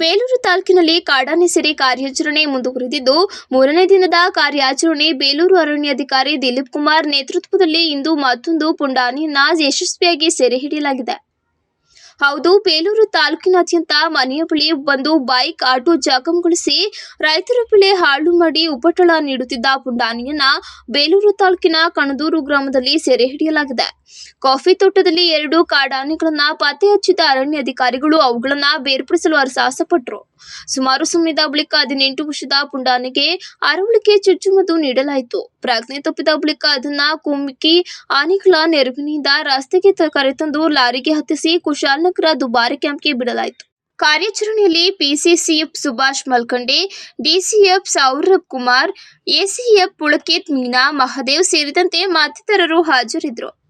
ಬೇಲೂರು ತಾಲೂಕಿನಲ್ಲಿ ಕಾಡಾನೆ ಸೆರೆ ಕಾರ್ಯಾಚರಣೆ ಮುಂದುವರೆದಿದ್ದು, ಮೂರನೇ ದಿನದ ಕಾರ್ಯಾಚರಣೆ ಬೇಲೂರು ಅರಣ್ಯಾಧಿಕಾರಿ ದಿಲೀಪ್ ಕುಮಾರ್ ನೇತೃತ್ವದಲ್ಲಿ ಇಂದು ಮತ್ತೊಂದು ಪುಂಡಾನೆಯನ್ನ ಯಶಸ್ವಿಯಾಗಿ ಸೆರೆ ಹಿಡಿಯಲಾಗಿದೆ. ಹೌದು, ಬೇಲೂರು ತಾಲೂಕಿನಾದ್ಯಂತ ಮನೆಯ ಬಳಿ ಬಂದು ಬೈಕ್ ಆಟೋ ಜಖಂಗೊಳಿಸಿ ರೈತರ ಬೆಳೆ ಹಾಳು ಮಾಡಿ ಉಪಟಳ ನೀಡುತ್ತಿದ್ದ ಪುಂಡಾನಿಯನ್ನ ಬೇಲೂರು ತಾಲೂಕಿನ ಕಣದೂರು ಗ್ರಾಮದಲ್ಲಿ ಸೆರೆ ಹಿಡಿಯಲಾಗಿದೆ. ಕಾಫಿ ತೋಟದಲ್ಲಿ ಎರಡು ಕಾಡಾನೆಗಳನ್ನ ಪತ್ತೆ ಹಚ್ಚಿದ ಅರಣ್ಯ ಅಧಿಕಾರಿಗಳು ಅವುಗಳನ್ನ ಬೇರ್ಪಡಿಸಲು ಅರಸಾಹಸಪಟ್ಟರು ಸುಮಾರು ಸಮಯದ ಬಳಿಕ ಹದಿನೆಂಟು ವರ್ಷದ ಪುಂಡಾನೆಗೆ ಅರವಳಿಕೆ ಚುಚ್ಚುಮದ್ದು ನೀಡಲಾಯಿತು. ಪ್ರಜ್ಞೆ ತಪ್ಪಿದ ಬಳಿಕ ಅದನ್ನ ಕುಮ್ಮಿಕ್ಕಿ ಆನೆಗಳ ನೆರವಿನಿಂದ ರಸ್ತೆಗೆ ಕರೆತಂದು ಲಾರಿಗೆ ಹತ್ತಿಸಿ ಕುಶಾಲನಗರ ದುಬಾರಿ ಕ್ಯಾಂಪ್ಗೆ ಬಿಡಲಾಯಿತು. ಕಾರ್ಯಾಚರಣೆಯಲ್ಲಿ PCCF Subhash Malkhande, DCF Saurabh Kumar, ACF Pulaket Meena Mahadev ಸೇರಿದಂತೆ ಮತ್ತಿತರರು ಹಾಜರಿದ್ದರು.